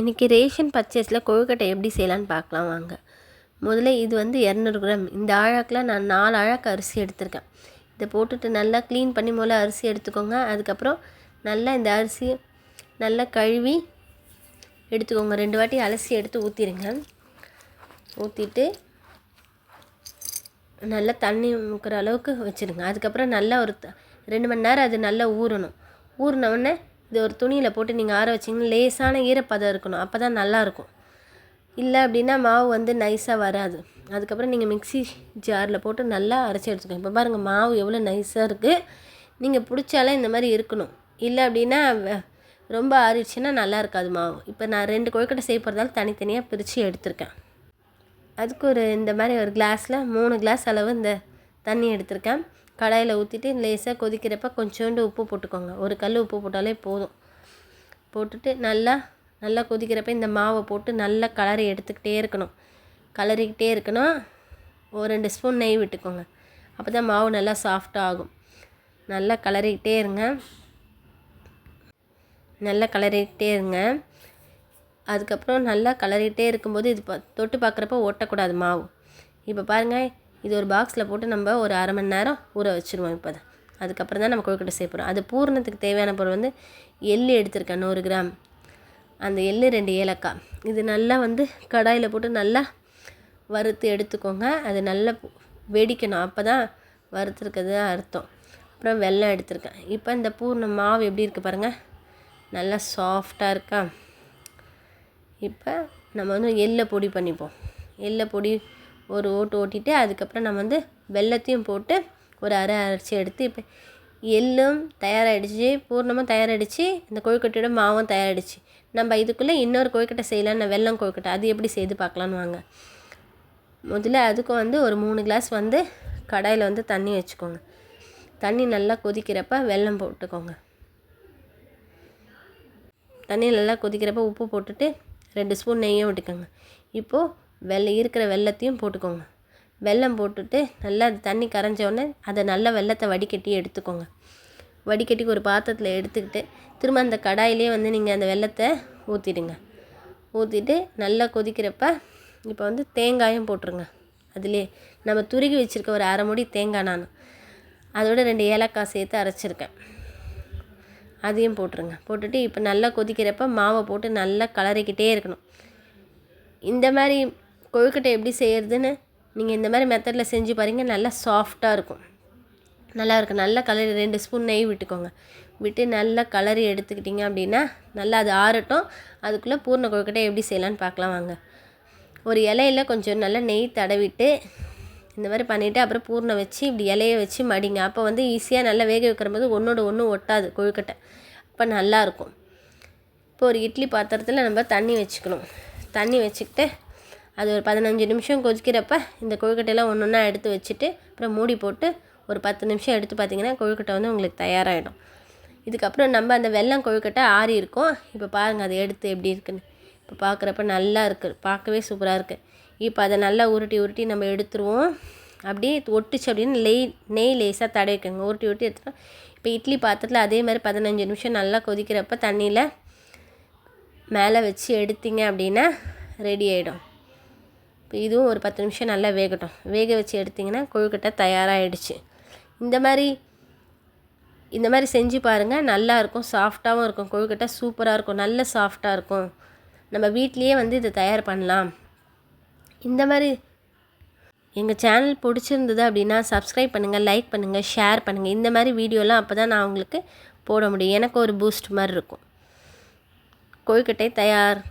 இன்றைக்கி ரேஷன் பர்ச்சேஸில் கொழுக்கட்டை எப்படி செய்யலான்னு பார்க்கலாம் வாங்க. முதல்ல இது வந்து இரநூறு கிராம். இந்த ஆழாக்கில் நான் நாலு ஆழாக்கு அரிசி எடுத்திருக்கேன். இதை போட்டுட்டு நல்லா க்ளீன் பண்ணி முதல்ல அரிசி எடுத்துக்கோங்க. அதுக்கப்புறம் நல்லா இந்த அரிசி நல்லா கழுவி எடுத்துக்கோங்க. ரெண்டு வாட்டி அலசி எடுத்து ஊற்றிடுங்க ஊற்றிட்டு நல்லா தண்ணி முக்கிற அளவுக்கு வச்சுருங்க. அதுக்கப்புறம் நல்லா ஒரு ரெண்டு மணி நேரம் அது நல்லா ஊறணும். ஊறினவுடனே இது ஒரு துணியில் போட்டு நீங்கள் ஆற வச்சிங்கன்னா லேசான ஈரப்பதம் இருக்கணும். அப்போ தான் நல்லாயிருக்கும். இல்லை அப்படின்னா மாவு வந்து நைஸாக வராது. அதுக்கப்புறம் நீங்கள் மிக்ஸி ஜாரில் போட்டு நல்லா அரைச்சி எடுத்துக்கோங்க இப்போ பாருங்கள் மாவு எவ்வளோ நைஸாக இருக்குது நீங்கள் பிடிச்சாலே இந்த மாதிரி இருக்கணும். இல்லை அப்படின்னா ரொம்ப ஆறிடுச்சுன்னா நல்லா இருக்காது மாவு. இப்போ நான் ரெண்டு கொழுக்கட்டை செய்ய போகிறதால தனித்தனியாக பிரித்து எடுத்திருக்கேன். அதுக்கு ஒரு இந்த மாதிரி ஒரு கிளாஸில் மூணு கிளாஸ் அளவு இந்த தண்ணி எடுத்திருக்கேன். கடாயில் ஊற்றிட்டு லேசாக கொதிக்கிறப்ப கொஞ்சோண்டு உப்பு போட்டுக்கோங்க. ஒரு கல் உப்பு போட்டாலே போதும். போட்டுட்டு நல்லா நல்லா கொதிக்கிறப்ப இந்த மாவை போட்டு நல்லா கலரி எடுத்துக்கிட்டே இருக்கணும். கலரிக்கிட்டே இருக்கணும். ஒரு ரெண்டு ஸ்பூன் நெய் விட்டுக்கோங்க. அப்போ தான் மாவு நல்லா சாஃப்டாக ஆகும். நல்லா கலரிக்கிட்டே இருங்க. நல்லா கலரிக்கிட்டே இருங்க. அதுக்கப்புறம் நல்லா கலரிக்கிட்டே இருக்கும்போது இது பா தொட்டு பார்க்குறப்ப ஒட்டக்கூடாது மாவு. இப்போ பாருங்கள் இது ஒரு பாக்ஸில் போட்டு நம்ம ஒரு அரை மணி நேரம் ஊற வச்சுருவோம் இப்போ தான் அதுக்கப்புறம் தான் நம்ம கொழுக்கட்டை செய்ய போகிறோம் அது பூரணத்துக்கு தேவையான பொருள் வந்து எள் எடுத்திருக்கேன் நூறு கிராம். அந்த எள் ரெண்டு ஏலக்காய். இது நல்லா வந்து கடாயில் போட்டு நல்லா வறுத்து எடுத்துக்கோங்க. அது நல்லா வெடிக்கணும். அப்போ தான் வறுத்துருக்கிறது அர்த்தம். அப்புறம் வெல்லம் எடுத்திருக்கேன். இப்போ இந்த பூர்ண மாவு எப்படி இருக்குது பாருங்கள் நல்லா சாஃப்டாக இருக்கா? இப்போ நம்ம வந்து எள்ளை பொடி பண்ணிப்போம். எள்ளை பொடி ஒரு ஓட்டு ஓட்டிட்டு அதுக்கப்புறம் நம்ம வந்து வெல்லத்தையும் போட்டு ஒரு அரை அரைச்சி எடுத்து இப்போ எள்ளும் தயாராகிடுச்சு பூர்ணமாக தயாராகிடுச்சு இந்த கொழுக்கட்டையோட மாவும் தயாராகிடுச்சு நம்ம இதுக்குள்ளே இன்னொரு கொழுக்கட்டை செய்யலான்னு வெல்லம் கொழுக்கட்டை அது எப்படி செய்து பார்க்கலான்னு வாங்க. முதல்ல அதுக்கும் வந்து ஒரு மூணு கிளாஸ் வந்து கடாயில் வந்து தண்ணி வச்சுக்கோங்க. தண்ணி நல்லா கொதிக்கிறப்ப வெல்லம் போட்டுக்கோங்க. தண்ணி நல்லா கொதிக்கிறப்ப உப்பு போட்டுட்டு ரெண்டு ஸ்பூன் நெய்யும் விட்டுக்கோங்க. இப்போது வெள்ளை இருக்கிற வெல்லத்தையும் போட்டுக்கோங்க. வெல்லம் போட்டுட்டு நல்லா அது தண்ணி கரைஞ்ச உடனே அதை நல்லா வெல்லத்தை வடிகட்டி எடுத்துக்கோங்க. வடிகட்டி ஒரு பாத்திரத்தில் எடுத்துக்கிட்டு திரும்ப அந்த கடாயிலே வந்து நீங்கள் அந்த வெல்லத்தை ஊற்றிடுங்க ஊற்றிட்டு நல்லா கொதிக்கிறப்ப இப்போ வந்து தேங்காயும் போட்டுருங்க. அதிலே நம்ம துருகி வச்சுருக்க ஒரு அரை முடி தேங்காய் நான் அதோட ரெண்டு ஏலக்காய் சேர்த்து அரைச்சிருக்கேன். அதையும் போட்டுருங்க. போட்டுட்டு இப்போ நல்லா கொதிக்கிறப்ப மாவை போட்டு நல்லா கலரிக்கிட்டே இருக்கணும். இந்த மாதிரி கொழுக்கட்டை எப்படி செய்கிறதுன்னு நீங்கள் இந்த மாதிரி மெத்தடில் செஞ்சு பாருங்கள் நல்லா சாஃப்டாக இருக்கும். நல்லா இருக்கும் நல்லா கலரி ரெண்டு ஸ்பூன் நெய் விட்டுக்கோங்க. விட்டு நல்லா கலரி எடுத்துக்கிட்டிங்க அப்படின்னா நல்லா அது ஆறட்டும். அதுக்குள்ளே பூர்ண கொழுக்கட்டை எப்படி செய்யலான்னு பார்க்கலாம் வாங்க. ஒரு இலையில கொஞ்சம் நல்லா நெய் தடவிட்டு இந்த மாதிரி பண்ணிவிட்டு அப்புறம் பூர்ணம் வச்சு இப்படி இலையை வச்சு மடிங்க. அப்போ வந்து ஈஸியாக நல்லா வேக வைக்கிற போது ஒன்றோட ஒன்று ஒட்டாது கொழுக்கட்டை. அப்போ நல்லாயிருக்கும் இப்போ ஒரு இட்லி பாத்திரத்தில் நம்ம தண்ணி வச்சுக்கணும். தண்ணி வச்சுக்கிட்டு அது ஒரு பதினஞ்சு நிமிஷம் கொதிக்கிறப்ப இந்த கொழுக்கட்டையெல்லாம் ஒன்று ஒன்றா எடுத்து வச்சுட்டு அப்புறம் மூடி போட்டு ஒரு பத்து நிமிஷம் எடுத்து பார்த்தீங்கன்னா கொழுக்கட்டை வந்து உங்களுக்கு தயாராகிடும் இதுக்கப்புறம் நம்ம அந்த வெள்ளம் கொழுக்கட்டை ஆறி இருக்கும். இப்போ பாருங்கள் அதை எடுத்து எப்படி இருக்குன்னு. இப்போ பார்க்குறப்ப நல்லா இருக்குது பார்க்கவே சூப்பராக இருக்குது இப்போ அதை நல்லா உருட்டி உருட்டி நம்ம எடுத்துருவோம். அப்படியே ஒட்டுச்சு அப்படின்னு நெய் நெய் லேசாக தடவிக்கோங்க உருட்டி உருட்டி எடுத்துட்டோம் இப்போ இட்லி பாத்திரத்தில் அதே மாதிரி பதினஞ்சு நிமிஷம் நல்லா கொதிக்கிறப்ப தண்ணியில் மேலே வச்சு எடுத்தீங்க அப்படின்னா ரெடி ஆகிடும் இப்போ இதுவும் ஒரு பத்து நிமிஷம் நல்லா வேகட்டும். வேக வச்சு எடுத்திங்கன்னா கொழுக்கட்டை தயாராகிடுச்சு இந்த மாதிரி இந்த மாதிரி செஞ்சு பாருங்கள் நல்லாயிருக்கும் சாஃப்டாகவும் இருக்கும். கொழுக்கட்டை சூப்பராக இருக்கும். நல்ல சாஃப்டாக இருக்கும். நம்ம வீட்லேயே வந்து இதை தயார் பண்ணலாம். இந்த மாதிரி எங்கள் சேனல் பிடிச்சிருந்தது அப்படின்னா சப்ஸ்கிரைப் பண்ணுங்கள் லைக் பண்ணுங்கள் ஷேர் பண்ணுங்கள் இந்த மாதிரி வீடியோலாம் அப்போ தான் நான் உங்களுக்கு போட முடியும். எனக்கு ஒரு பூஸ்ட் மாதிரி இருக்கும். கொழுக்கட்டை தயார்.